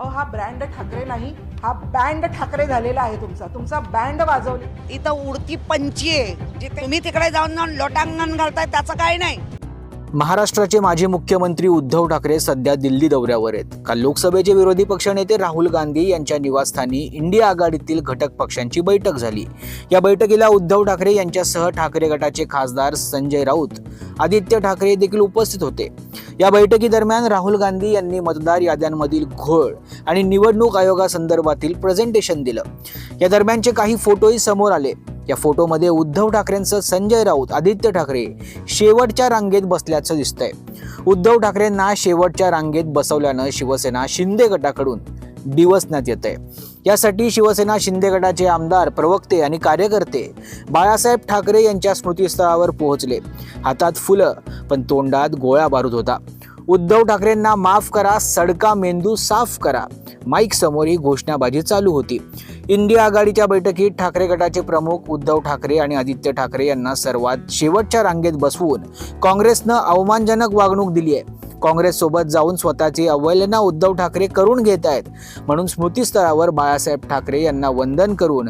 अहो हा ब्रँड ठाकरे नाही हा बँड ठाकरे झालेला आहे तुमचा. तुमचा बँड वाजवली. इथं उडती पंची आहे. जे तुम्ही तिकडे जाऊन जाऊन लोटांगण घालताय त्याचं काय नाही. महाराष्ट्राचे माजी मुख्यमंत्री उद्धव ठाकरे सध्या दिल्ली दौऱ्यावर आहेत. काल लोकसभेचे विरोधी पक्षनेते राहुल गांधी यांच्या निवासस्थानी इंडिया आघाडीतील घटक पक्षांची बैठक झाली. या बैठकीला उद्धव ठाकरे यांच्यासह ठाकरे गटाचे खासदार संजय राऊत आदित्य ठाकरे देखील उपस्थित होते. या बैठकीदरम्यान राहुल गांधी यांनी मतदार याद्यांमधील घोळ आणि निवडणूक आयोगासंदर्भातील प्रेझेंटेशन दिलं. या दरम्यानचे काही फोटोही समोर आले. या फोटोमध्ये उद्धव ठाकरेंचं संजय राऊत आदित्य ठाकरे शेवटच्या रांगेत बसल्याचं दिसतंय. उद्धव ठाकरेंना शेवटच्या रांगेत बसवल्यानं शिवसेना शिंदे गटाकडून डिवसण्यात येत आहे यासाठी शिवसेना शिंदे गटाचे आमदार प्रवक्ते आणि कार्यकर्ते बाळासाहेब ठाकरे यांच्या स्मृतीस्थळावर पोहोचले. हातात फुलं पण तोंडात गोळा बारूद होता. उद्धव ठाकरेंना माफ करा सडका मेंदू साफ करा माईक समोर ही घोषणाबाजी चालू होती. इंडिया आघाडीच्या बैठकीत ठाकरे गटाचे प्रमुख उद्धव ठाकरे आणि आदित्य ठाकरे यांना सर्वात शेवटच्या रांगेत बसवून काँग्रेसनं अवमानजनक वागणूक दिली आहे. काँग्रेससोबत जाऊन स्वतःची अवहेलना उद्धव ठाकरे करून घेत आहेत. म्हणून स्मृतीस्तरावर बाळासाहेब ठाकरे यांना वंदन करून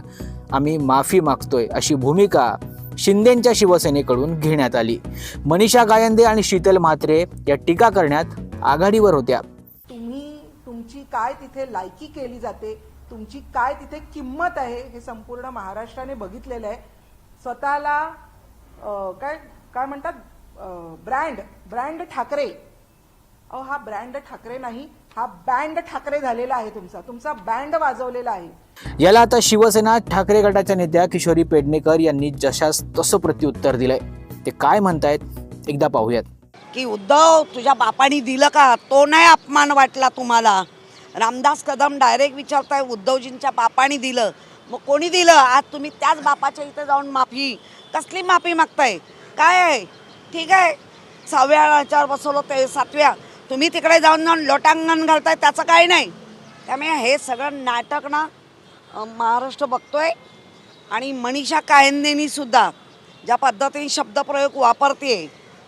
आम्ही माफी मागतोय अशी भूमिका शिंदेंच्या शिवसेनेकडून घेण्यात आली. मनीषा गायंदे आणि शीतल म्हात्रे या टीका करण्यात आघाडीवर होत्या. तुम्ही तुमची काय तिथे लायकी केली जाते? तुमची काय तिथे किंमत आहे? हे संपूर्ण महाराष्ट्राने बघितलेलं आहे. स्वतःला काय काय म्हणतात? Brand brand Thackeray. अहो हा ब्रँड ठाकरे नाही. हा बँड ठाकरे झालेला आहे तुमचा. तुमचा बँड वाजवलेला आहे. याला आता शिवसेना ठाकरे गटाच्या नेत्या किशोरी पेडणेकर यांनी जशास तसं प्रत्युत्तर दिलंय. ते काय म्हणतायत एकदा पाहूयात. की उद्धव तुझ्या बापानी दिलं का? तो नाही अपमान वाटला तुम्हाला. रामदास कदम डायरेक्ट विचारताय उद्धवजींच्या बापानी दिलं. मग कोणी दिलं? आज तुम्ही त्याच बापाच्या इथे जाऊन माफी. कसली माफी मागताय? काय आहे? ठीक आहे. सहाव्या ह्याच्यावर बसवलं ते सातव्या. तुम्ही तिकडे जाऊन जाऊन लोटांगण घालताय त्याचं काही नाही. त्यामुळे हे सगळं नाटक ना महाराष्ट्र बघतोय. आणि मनीषा कायंदेनी सुद्धा ज्या पद्धतीने शब्दप्रयोग वापरते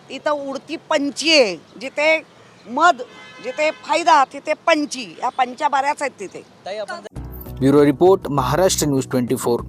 तिथं उडती पंची आहे जिथे मध जिथे फायदा तिथे पंची. या पंचा बऱ्याच आहेत तिथे. Bureau report Maharashtra news twenty four.